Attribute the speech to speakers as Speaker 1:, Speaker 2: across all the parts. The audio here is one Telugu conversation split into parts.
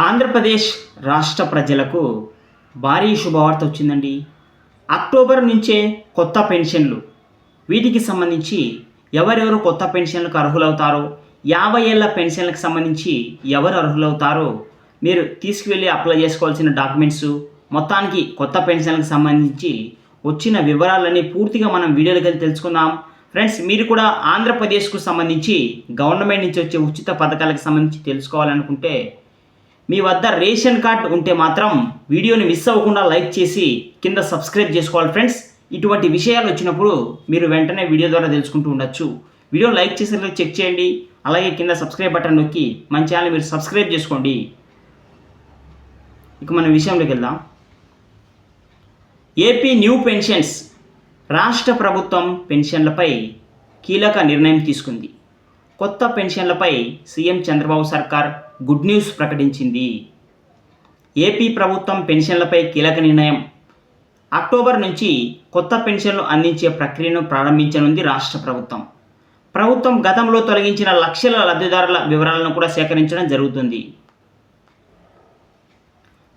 Speaker 1: ఆంధ్రప్రదేశ్ రాష్ట్ర ప్రజలకు భారీ శుభవార్త వచ్చిందండి. అక్టోబర్ నుంచే కొత్త పెన్షన్లు. వీటికి సంబంధించి ఎవరెవరు కొత్త పెన్షన్లకు అర్హులవుతారో యాభై ఏళ్ళ పెన్షన్లకు సంబంధించి ఎవరు అర్హులవుతారో మీరు తీసుకువెళ్ళి అప్లై చేసుకోవాల్సిన డాక్యుమెంట్స్ మొత్తానికి కొత్త పెన్షన్లకు సంబంధించి వచ్చిన వివరాలన్నీ పూర్తిగా మనం వీడియోలోకి వెళ్ళి తెలుసుకుందాం. ఫ్రెండ్స్ మీరు కూడా ఆంధ్రప్రదేశ్కు సంబంధించి గవర్నమెంట్ నుంచి వచ్చే ఉచిత పథకాలకు సంబంధించి తెలుసుకోవాలనుకుంటే మీ వద్ద రేషన్ కార్డ్ ఉంటే మాత్రం వీడియోని మిస్ అవ్వకుండా లైక్ చేసి కింద సబ్స్క్రైబ్ చేసుకోవాలి ఫ్రెండ్స్. ఇటువంటి విషయాలు వచ్చినప్పుడు మీరు వెంటనే వీడియో ద్వారా తెలుసుకుంటూ ఉండొచ్చు. వీడియో లైక్ చేసిన చెక్ చేయండి. అలాగే కింద సబ్స్క్రైబ్ బటన్ నొక్కి మన ఛానల్ మీరు సబ్స్క్రైబ్ చేసుకోండి. ఇక మన విషయంలోకి వెళ్దాం. ఏపీ న్యూ పెన్షన్స్ రాష్ట్ర ప్రభుత్వం పెన్షన్లపై కీలక నిర్ణయం తీసుకుంది. కొత్త పెన్షన్లపై సీఎం చంద్రబాబు సర్కార్ గుడ్ న్యూస్ ప్రకటించింది. ఏపీ ప్రభుత్వం పెన్షన్లపై కీలక నిర్ణయం. అక్టోబర్ నుంచి కొత్త పెన్షన్లు అందించే ప్రక్రియను ప్రారంభించనుంది రాష్ట్ర ప్రభుత్వం. ప్రభుత్వం గతంలో తొలగించిన లక్షల లబ్ధిదారుల వివరాలను కూడా సేకరించడం జరుగుతుంది.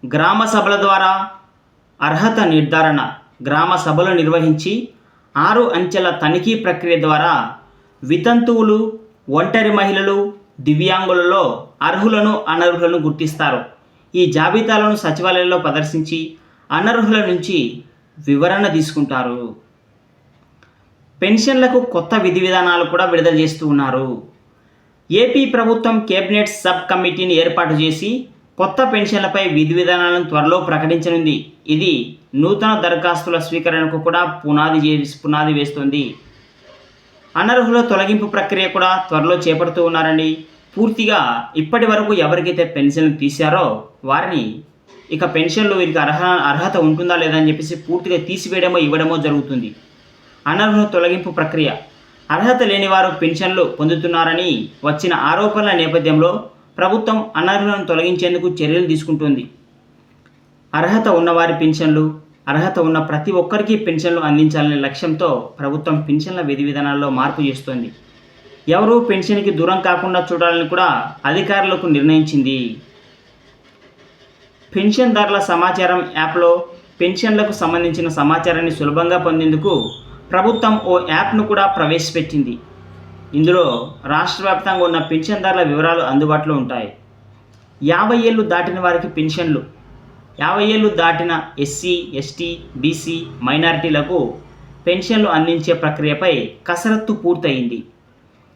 Speaker 1: గ్రామ సభల ద్వారా అర్హత నిర్ధారణ. గ్రామ సభలు నిర్వహించి ఆరు అంచెల తనిఖీ ప్రక్రియ ద్వారా వితంతువులు ఒంటరి మహిళలు దివ్యాంగులలో అర్హులను అనర్హులను గుర్తిస్తారు. ఈ జాబితాలను సచివాలయంలో ప్రదర్శించి అనర్హుల నుంచి వివరణ తీసుకుంటారు. పెన్షన్లకు కొత్త విధి విధానాలు కూడా విడుదల చేస్తూ ఉన్నారు. ఏపీ ప్రభుత్వం కేబినెట్ సబ్ కమిటీని ఏర్పాటు చేసి కొత్త పెన్షన్లపై విధి విధానాలను త్వరలో ప్రకటించనుంది. ఇది నూతన దరఖాస్తుల స్వీకరణకు కూడా పునాది పునాది వేస్తుంది. అనర్హుల తొలగింపు ప్రక్రియ కూడా త్వరలో చేపడుతూ ఉన్నారండి. పూర్తిగా ఇప్పటి వరకు ఎవరికైతే పెన్షన్లు తీశారో వారిని ఇక పెన్షన్లు వీరికి అర్హ అర్హత ఉంటుందా లేదా అని చెప్పేసి పూర్తిగా తీసివేయడమో ఇవ్వడమో జరుగుతుంది. అనర్హుల తొలగింపు ప్రక్రియ. అర్హత లేని వారు పెన్షన్లు పొందుతున్నారని వచ్చిన ఆరోపణల నేపథ్యంలో ప్రభుత్వం అనర్హులను తొలగించేందుకు చర్యలు తీసుకుంటుంది. అర్హత ఉన్నవారి పెన్షన్లు అర్హత ఉన్న ప్రతి ఒక్కరికి పెన్షన్లు అందించాలనే లక్ష్యంతో ప్రభుత్వం పెన్షన్ల విధి విధానాల్లో మార్పు చేస్తోంది. ఎవరూ పెన్షన్కి దూరం కాకుండా చూడాలని కూడా అధికారులకు నిర్ణయించింది. పెన్షన్దారుల సమాచారం యాప్లో పెన్షన్లకు సంబంధించిన సమాచారాన్ని సులభంగా పొందేందుకు ప్రభుత్వం ఓ యాప్ను కూడా ప్రవేశపెట్టింది. ఇందులో రాష్ట్ర వ్యాప్తంగా ఉన్న పెన్షన్దారుల వివరాలు అందుబాటులో ఉంటాయి. యాభై ఏళ్ళు దాటిన వారికి పెన్షన్లు యాభై ఏళ్ళు దాటిన ఎస్సీ ఎస్టీ బీసీ మైనారిటీలకు పెన్షన్లు అందించే ప్రక్రియపై కసరత్తు పూర్తయింది.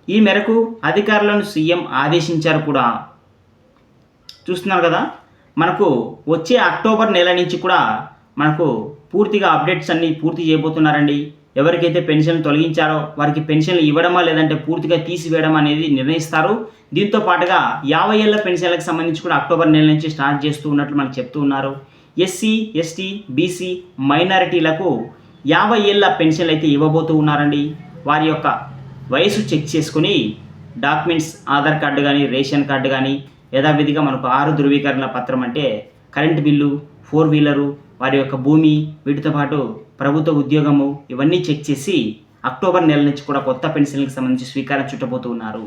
Speaker 1: ఈ మేరకు అధికారులను సీఎం ఆదేశించారు కూడా. చూస్తున్నారు కదా? మనకు వచ్చే అక్టోబర్ నెల నుంచి కూడా మనకు పూర్తిగా అప్డేట్స్ అన్నీ పూర్తి చేయబోతున్నారండి. ఎవరికైతే పెన్షన్ తొలగించారో వారికి పెన్షన్లు ఇవ్వడమా లేదంటే పూర్తిగా తీసివేయడం అనేది నిర్ణయిస్తారు. దీంతో పాటుగా యాభై ఏళ్ళ పెన్షన్లకు సంబంధించి కూడా అక్టోబర్ నెల నుంచి స్టార్ట్ చేస్తూ ఉన్నట్లు మనకు చెప్తూ ఉన్నారు. ఎస్సీ ఎస్టీ బీసీ మైనారిటీలకు యాభై ఏళ్ళ పెన్షన్లు అయితే ఇవ్వబోతూ ఉన్నారండి. వారి యొక్క వయసు చెక్ చేసుకుని డాక్యుమెంట్స్ ఆధార్ కార్డు కానీ రేషన్ కార్డు కానీ యథావిధిగా మనకు ఆరు ధృవీకరణ పత్రం అంటే కరెంట్ బిల్లు ఫోర్ వీలరు వారి యొక్క భూమి వీటితో పాటు ప్రభుత్వ ఉద్యోగము ఇవన్నీ చెక్ చేసి అక్టోబర్ నెల నుంచి కూడా కొత్త పెన్షన్లకు సంబంధించి స్వీకారం చుట్టబోతున్నారు